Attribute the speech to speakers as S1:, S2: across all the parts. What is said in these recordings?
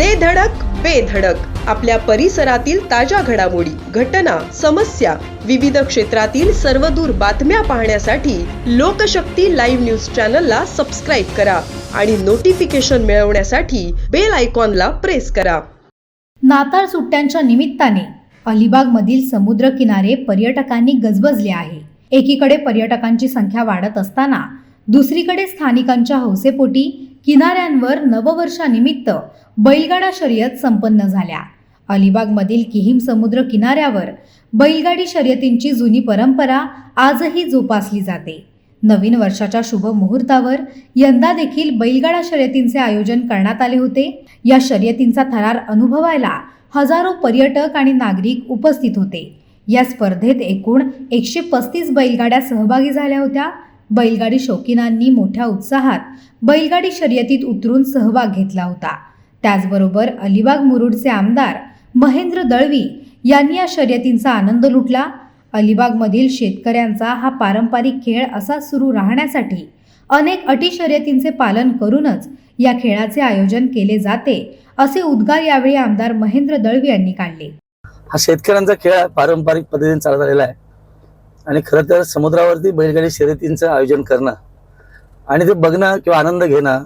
S1: दे धडक बेधडक आपल्या परिसरातील ताज्या घडामोडी घटना समस्या विविध क्षेत्रातील सर्वदूर बातम्या पाहण्यासाठी लोकशक्ती लाईव्ह न्यूज चॅनलला सबस्क्राईब करा आणि नोटिफिकेशन मिळवण्यासाठी बेल आयकॉनला प्रेस करा.
S2: नाताळ सुट्ट्यांच्या निमित्ताने अलिबागमधील समुद्र किनारे पर्यटकांनी गजबजले आहे. एकीकडे पर्यटकांची संख्या वाढत असताना दुसरीकडे स्थानिकांच्या हौसेपोटी किनाऱ्यांवर नववर्षानिमित्त बैलगाडा शर्यत संपन्न झाल्या. अलिबागमधील किहीम समुद्र किनाऱ्यावर बैलगाडी शर्यतींची जुनी परंपरा आजही जोपासली जाते. नवीन वर्षाच्या शुभ मुहूर्तावर यंदा देखील बैलगाडा शर्यतींचे आयोजन करण्यात आले होते. या शर्यतींचा थरार अनुभवायला हजारो पर्यटक आणि नागरिक उपस्थित होते. या स्पर्धेत एकूण एकशे पस्तीस बैलगाड्या सहभागी झाल्या होत्या. बैलगाडी शौकीनांनी मोठ्या उत्साहात बैलगाडी शर्यतीत उतरून सहभाग घेतला होता. त्याचबरोबर अलिबाग मुरुडचे आमदार महेंद्र दळवी यांनी या शर्यतींचा आनंद लुटला. अलिबागमधील शेतकऱ्यांचा हा पारंपरिक खेळ असा सुरू राहण्यासाठी अनेक अटी शर्यतींचे पालन करूनच या खेळाचे आयोजन केले जाते असे उद्गार यावेळी आमदार महेंद्र दळवी यांनी काढले.
S3: हा शेतकऱ्यांचा खेळ पारंपरिक पद्धतीने चालत आलेला आहे. आणि खरं तर समुद्रावरती बैलगाडी शर्यतींचं आयोजन करणं आणि ते बघणं किंवा आनंद घेणं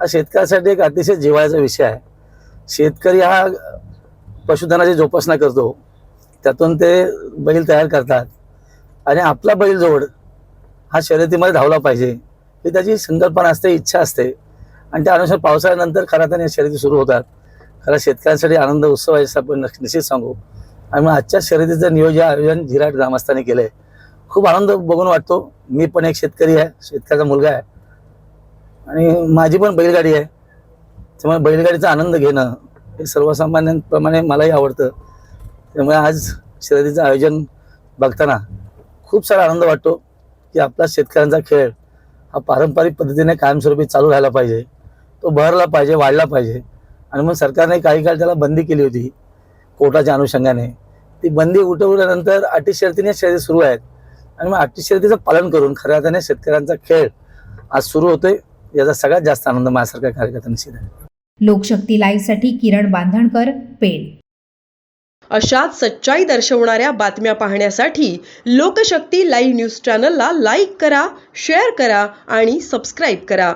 S3: हा शेतकऱ्यासाठी एक अतिशय जिव्हाळ्याचा विषय आहे. शेतकरी हा पशुधनाची जोपासना करतो. त्यातून ते बैल तयार करतात. आणि आपला बैल जोड हा शर्यतीमध्ये धावला पाहिजे ही त्याची संकल्पना असते इच्छा असते. आणि त्या अनुसार पावसाळ्यानंतर खऱ्या या शर्यती सुरू होतात. खरं शेतकऱ्यांसाठी आनंद उत्सव आहे आपण निश्चित सांगू. आणि मग आजच्या शर्यतीचं नियोजन आयोजन झिराट ग्रामस्थांनी केलं आहे खूप आनंद बघून वाटतो. मी पण एक शेतकरी आहे शेतकऱ्याचा मुलगा आहे. आणि माझी पण बैलगाडी आहे. त्यामुळे बैलगाडीचा आनंद घेणं हे सर्वसामान्यांप्रमाणे मलाही आवडतं. त्यामुळे आज शर्यतीचं आयोजन बघताना खूप सारा आनंद वाटतो की आपला शेतकऱ्यांचा खेळ हा पारंपरिक पद्धतीने कायमस्वरूपी चालू राहिला पाहिजे. तो बहरला पाहिजे वाढला पाहिजे. आणि मग सरकारने काही काळ त्याला बंदी केली होती कोर्टाच्या अनुषंगाने. ती बंदी उठवल्यानंतर अटी शर्तीने शर्यती सुरू आहेत. आणि मग अटी शर्यतीचं पालन करून खऱ्या अर्थाने शेतकऱ्यांचा खेळ आज सुरू होतोय. याचा सगळ्यात जास्त आनंद माझ्यासारख्या कार्यकर्त्यांशी आहे
S2: लोकशक्ती लाईव्हसाठी किरण बांधणकर पेड
S1: अशाच सच्चाई दर्शवणाऱ्या बातम्या पाहण्यासाठी लोकशक्ती लाईव्ह न्यूज चॅनलला लाईक करा शेअर करा आणि सबस्क्राईब करा.